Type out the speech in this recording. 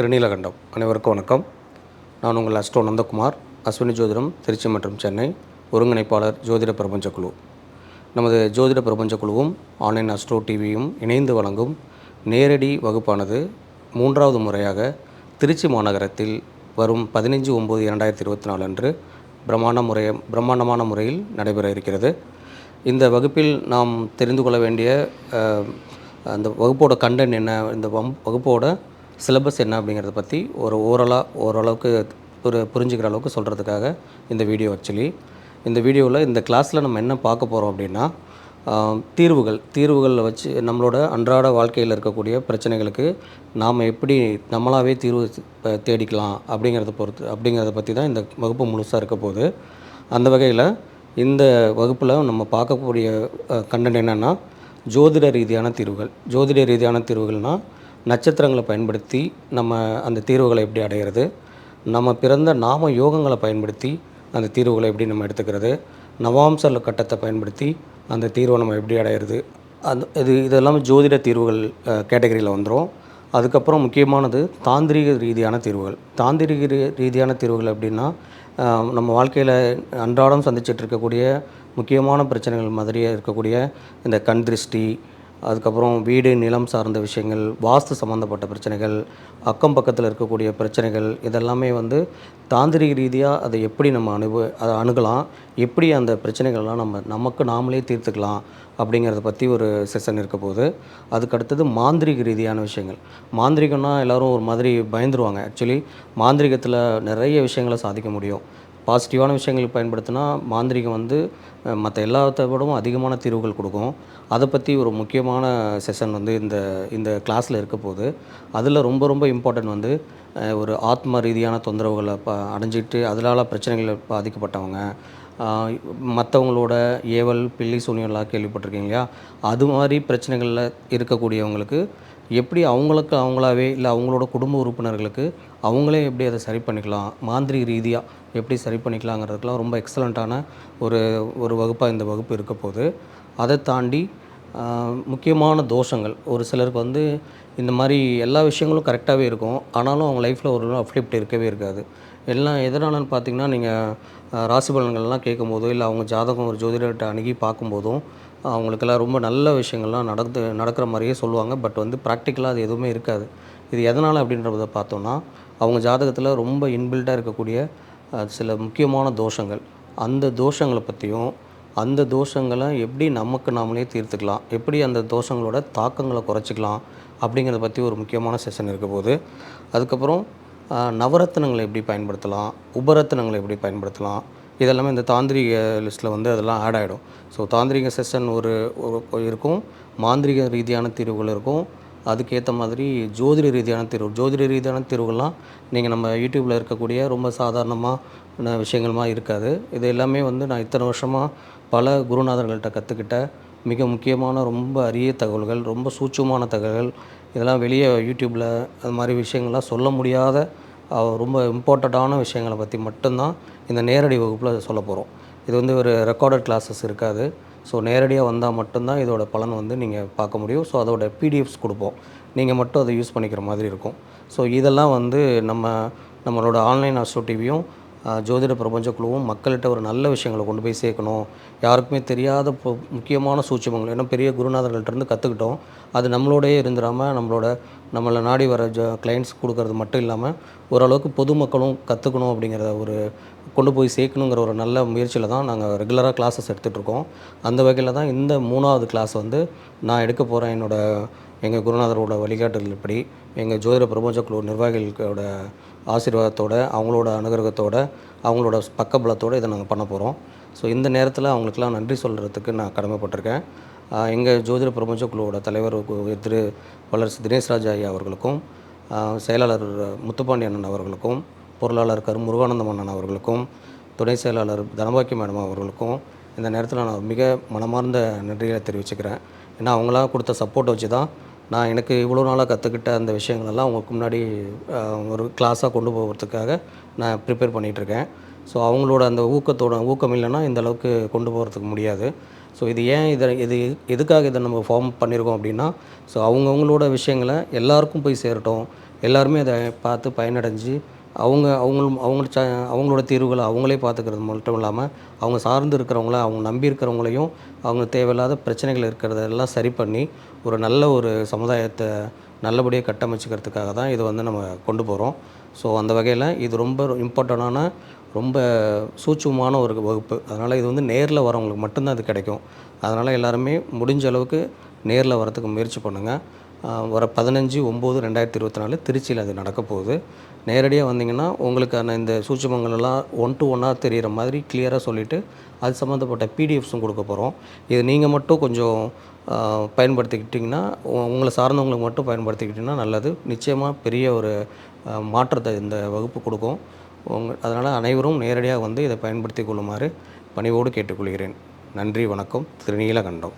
திருநீலகண்டம் அனைவருக்கும் வணக்கம். நான் உங்கள் அஸ்டோ நந்தகுமார் அஸ்வினி ஜோதிடம் திருச்சி மற்றும் சென்னை ஒருங்கிணைப்பாளர் ஜோதிட பிரபஞ்ச குழு. நமது ஜோதிட பிரபஞ்ச குழுவும் ஆன்லைன் அஸ்ட்ரோ டிவியும் இணைந்து வழங்கும் நேரடி வகுப்பானது மூன்றாவது முறையாக திருச்சி மாநகரத்தில் வரும் பதினைஞ்சு ஒம்பது இரண்டாயிரத்தி இருபத்தி நாலு அன்று பிரம்மாண்ட முறைய பிரம்மாண்டமான முறையில் நடைபெற இருக்கிறது. இந்த வகுப்பில் நாம் தெரிந்து கொள்ள வேண்டிய அந்த வகுப்போட கண்டென்ட் என்ன இந்த வம் வகுப்போட சிலபஸ் என்ன அப்படிங்கிறத பற்றி ஒரு ஓரலாக ஓரளவுக்கு ஒரு புரிஞ்சுக்கிற அளவுக்கு சொல்கிறதுக்காக இந்த வீடியோ ஆக்சுவலி இந்த வீடியோவில் இந்த கிளாஸில் நம்ம என்ன பார்க்க போகிறோம் அப்படின்னா தீர்வுகள். தீர்வுகளில் வச்சு நம்மளோட அன்றாட வாழ்க்கையில் இருக்கக்கூடிய பிரச்சனைகளுக்கு நாம் எப்படி நம்மளாவே தீர்வு தேடிக்கலாம் அப்படிங்கிறத பொறுத்து அப்படிங்கிறத பற்றி தான் இந்த வகுப்பு முழுசாக இருக்க போகுது. அந்த வகையில் இந்த வகுப்பில் நம்ம பார்க்கக்கூடிய கண்டென்ட் என்னென்னா ஜோதிட ரீதியான தீர்வுகள். ஜோதிட ரீதியான தீர்வுகள்னால் நட்சத்திரங்களை பயன்படுத்தி நம்ம அந்த தீர்வுகளை எப்படி அடையிறது நம்ம பிறந்த நாம யோகங்களை பயன்படுத்தி அந்த தீர்வுகளை எப்படி நம்ம எடுத்துக்கிறது? நவாம்ச கட்டத்தை பயன்படுத்தி அந்த தீர்வை நம்ம எப்படி அடையிறது? அந்த இது இதெல்லாம் ஜோதிட தீர்வுகள் கேட்டகரியில் வந்துடும் அதுக்கப்புறம் முக்கியமானது தாந்திரிக ரீதியான தீர்வுகள். தாந்திரிக ரீ- ரீதியான தீர்வுகள் அப்படின்னா நம்ம வாழ்க்கையில் அன்றாடம் சந்திச்சிட்டு இருக்கக்கூடிய முக்கியமான பிரச்சனைகள் மாதிரியே இருக்கக்கூடிய இந்த கண் திருஷ்டி அதுக்கப்புறம் வீடு நிலம் சார்ந்த விஷயங்கள் வாஸ்து சம்மந்தப்பட்ட பிரச்சனைகள் அக்கம் பக்கத்தில் இருக்கக்கூடிய பிரச்சனைகள் இதெல்லாமே வந்து தாந்திரிக ரீதியாக அதை எப்படி நம்ம அணுகு அதை அணுகலாம் எப்படி அந்த பிரச்சனைகள்லாம் நம்ம நமக்கு நாமளே தீர்த்துக்கலாம் அப்படிங்கிறத பற்றி ஒரு செஷன் இருக்க போகுது. அதுக்கு அடுத்தது மாந்திரிக ரீதியான விஷயங்கள். மாந்திரிகம்னா எல்லோரும் ஒரு மாதிரி பயந்துருவாங்க. ஆக்சுவலி மாந்திரிகத்தில் நிறைய விஷயங்களை சாதிக்க முடியும். பாசிட்டிவான விஷயங்களுக்கு பயன்படுத்தினா மாந்திரிகம் வந்து மற்ற எல்லாத்த விடவும் அதிகமான தீர்வுகள் கொடுக்கும். அதை பற்றி ஒரு முக்கியமான செஷன் வந்து இந்த இந்த கிளாஸில் இருக்க போகுது அதில் ரொம்ப ரொம்ப இம்பார்ட்டன்ட் வந்து ஒரு ஆத்ம ரீதியான தொந்தரவுகளை ப அடைஞ்சிட்டு அதனால பிரச்சனைகள் பாதிக்கப்பட்டவங்க மற்றவங்களோட ஏவல் பில்லி சூனியெல்லாம் கேள்விப்பட்டிருக்கீங்க இல்லையா? அது மாதிரி பிரச்சனைகளில் இருக்கக்கூடியவங்களுக்கு எப்படி அவங்களுக்கு அவங்களாவே இல்லை அவங்களோட குடும்ப உறுப்பினர்களுக்கு அவங்களே எப்படி அதை சரி பண்ணிக்கலாம் மாந்திரிக ரீதியாக எப்படி சரி பண்ணிக்கலாங்கிறதுக்கெலாம் ரொம்ப எக்ஸலண்ட்டான ஒரு ஒரு வகுப்பாக இந்த வகுப்பு இருக்க போது அதை தாண்டி முக்கியமான தோஷங்கள். ஒரு சிலருக்கு வந்து இந்த மாதிரி எல்லா விஷயங்களும் கரெக்டாகவே இருக்கும். ஆனாலும் அவங்க லைஃப்பில் ஒரு அப்ளிப்ட் இருக்கவே இருக்காது. எல்லாம் எதனாலன்னு பார்த்தீங்கன்னா நீங்கள் ராசி பலன்கள்லாம் கேட்கும்போதோ இல்லை அவங்க ஜாதகம் ஒரு ஜோதிடர்கிட்ட அணுகி பார்க்கும்போதும் அவங்களுக்கெல்லாம் ரொம்ப நல்ல விஷயங்கள்லாம் நடந்து நடக்கிற மாதிரியே சொல்லுவாங்க. பட் வந்து ப்ராக்டிக்கலாக அது எதுவுமே இருக்காது. இது எதனால் அப்படின்றத பார்த்தோன்னா அவங்க ஜாதகத்தில் ரொம்ப இன்பில்ட்டாக இருக்கக்கூடிய சில முக்கியமான தோஷங்கள். அந்த தோஷங்களை பற்றியும் அந்த தோஷங்களை எப்படி நமக்கு நாமளே தீர்த்துக்கலாம் எப்படி அந்த தோஷங்களோட தாக்கங்களை குறைச்சிக்கலாம் அப்படிங்கிறத பற்றி ஒரு முக்கியமான செஷன் இருக்க போது அதுக்கப்புறம் நவரத்னங்களை நவரத்தினங்களை எப்படி பயன்படுத்தலாம் உபரத்தினங்களை எப்படி பயன்படுத்தலாம் இதெல்லாமே இந்த தாந்திரிக லிஸ்ட்டில் வந்து அதெல்லாம் ஆட் ஆகிடும் ஸோ தாந்திரிக செஷன் ஒரு இருக்கும். மாந்திரிக ரீதியான தீர்வுகள் இருக்கும். அதுக்கேற்ற மாதிரி ஜோதிட ரீதியான தீர்வு. ஜோதிட ரீதியான தீர்வுகள்லாம் நீங்கள் நம்ம யூடியூப்பில் இருக்கக்கூடிய ரொம்ப சாதாரணமான விஷயங்கள்மா இருக்காது. இது எல்லாமே வந்து நான் இத்தனை வருஷமாக பல குருநாதர்கள்ட்ட கற்றுக்கிட்ட மிக முக்கியமான ரொம்ப அரிய தகவல்கள் ரொம்ப சூட்சமான தகவல்கள். இதெல்லாம் வெளியே யூடியூப்பில் அது மாதிரி விஷயங்கள்லாம் சொல்ல முடியாத ரொம்ப இம்பார்ட்டண்ட்டான விஷயங்களை பற்றி மட்டும்தான் இந்த நேரடி வகுப்பில் சொல்ல போகிறோம் இது வந்து ஒரு ரெக்கார்டட் கிளாஸஸ் இருக்காது. ஸோ நேரடியாக வந்தால் மட்டும்தான் இதோட பலன் வந்து நீங்கள் பார்க்க முடியும். ஸோ அதோட பிடிஎஃப்ஸ் கொடுப்போம். நீங்கள் மட்டும் அதை யூஸ் பண்ணிக்கிற மாதிரி இருக்கும். ஸோ இதெல்லாம் வந்து நம்ம நம்மளோட ஆன்லைன் அசோ டிவியும் ஜோதிட பிரபஞ்ச குழுவும் மக்கள்கிட்ட ஒரு நல்ல விஷயங்களை கொண்டு போய் சேர்க்கணும். யாருக்குமே தெரியாத பொ- முக்கியமான சூட்சமங்கள். ஏன்னா பெரிய குருநாதர்கள்ட்டருந்து கற்றுக்கிட்டோம் அது நம்மளோடயே இருந்துடாமல் நம்மளோட நம்மளை நாடி வர ஜ கிளைண்ட்ஸ் கொடுக்கறது மட்டும் இல்லாமல் ஓரளவுக்கு பொதுமக்களும் கற்றுக்கணும் அப்படிங்கிறத ஒரு கொண்டு போய் சேர்க்கணுங்கிற ஒரு நல்ல முயற்சியில் தான் நாங்கள் ரெகுலராக கிளாஸஸ் எடுத்துகிட்ருக்கோம் அந்த வகையில் தான் இந்த மூணாவது கிளாஸ் வந்து நான் எடுக்க போகிறேன் என்னோடய எங்கள் குருநாதரோட வழிகாட்டுதல் இப்படி எங்கள் ஜோதிட பிரபஞ்ச குழு நிர்வாகிகளோட ஆசீர்வாதத்தோடு அவங்களோட அனுகிரகத்தோடு அவங்களோட பக்கபலத்தோடு இதை நாங்கள் பண்ண போகிறோம் ஸோ இந்த நேரத்தில் அவங்களுக்கெல்லாம் நன்றி சொல்கிறதுக்கு நான் கடமைப்பட்டிருக்கேன். எங்கள் ஜோதிட பிரபஞ்ச குழுவோட தலைவர் திரு வளர்ச்சி தினேஷ்ராஜ் ஐயா அவர்களுக்கும் செயலாளர் முத்துப்பாண்டி அண்ணன் அவர்களுக்கும் பொருளாளர் கரு முருகானந்தம் அண்ணன் அவர்களுக்கும் துணை செயலாளர் தனபாக்கி மேடம் அவர்களுக்கும் இந்த நேரத்தில் நான் மிக மனமார்ந்த நன்றிகளை தெரிவிச்சுக்கிறேன். ஏன்னா அவங்களாம் கொடுத்த சப்போர்ட்டை வச்சு தான் நான் எனக்கு இவ்வளோ நாளாக கற்றுக்கிட்ட அந்த விஷயங்களெல்லாம் உங்களுக்கு முன்னாடி ஒரு கிளாஸாக கொண்டு போகிறதுக்காக நான் ப்ரிப்பேர் பண்ணிகிட்ருக்கேன். ஸோ அவங்களோட அந்த ஊக்கத்தோட ஊக்கம் இல்லைன்னா இந்த அளவுக்கு கொண்டு போகிறதுக்கு முடியாது. ஸோ இது ஏன் இதை இது எதுக்காக இதை நம்ம ஃபார்ம் பண்ணியிருக்கோம் அப்படின்னா ஸோ அவங்கவுங்களோட விஷயங்களை எல்லாருக்கும் போய் சேரட்டும். எல்லாருமே அதை பார்த்து பயனடைஞ்சு அவங்க அவங்களும் அவங்க ச அவங்களோட தீர்வுகளை அவங்களே பார்த்துக்கிறது மட்டும் இல்லாமல் அவங்க சார்ந்து இருக்கிறவங்கள அவங்க நம்பி இருக்கிறவங்களையும் அவங்க தேவையில்லாத பிரச்சனைகள் இருக்கிறதெல்லாம் சரி பண்ணி ஒரு நல்ல ஒரு சமுதாயத்தை நல்லபடியாக கட்டமைச்சிக்கிறதுக்காக தான் இது வந்து நம்ம கொண்டு போகிறோம் ஸோ அந்த வகையில் இது ரொம்ப இம்பார்ட்டண்டான ரொம்ப சூட்சமான ஒரு வகுப்பு. அதனால் இது வந்து நேரில் வரவங்களுக்கு மட்டும்தான் இது கிடைக்கும். அதனால் எல்லாருமே முடிஞ்ச அளவுக்கு நேரில் வரத்துக்கு முயற்சி பண்ணுங்கள் வர பதினஞ்சு ஒம்பது ரெண்டாயிரத்தி இருபத்தி நாலு திருச்சியில் அது நடக்க போகுது. நேரடியாக வந்தீங்கன்னா உங்களுக்கான இந்த சூட்சுமங்கள் ஒன் டு ஒன்னாக தெரிகிற மாதிரி கிளியராக சொல்லிவிட்டு அது சம்மந்தப்பட்ட பிடிஎஃப்ஸும் கொடுக்க போகிறோம் இது நீங்கள் மட்டும் கொஞ்சம் பயன்படுத்திக்கிட்டிங்கன்னா உங்களை சார்ந்தவங்களுக்கு மட்டும் பயன்படுத்திக்கிட்டிங்கன்னா நல்லது. நிச்சயமாக பெரிய ஒரு மாற்றத்தை இந்த வகுப்பு கொடுக்கும். உங்க அதனால் அனைவரும் நேரடியாக வந்து இதை பயன்படுத்தி கொள்ளுமாறு பணிவோடு கேட்டுக்கொள்கிறேன். நன்றி வணக்கம். திருநீலகண்டம்.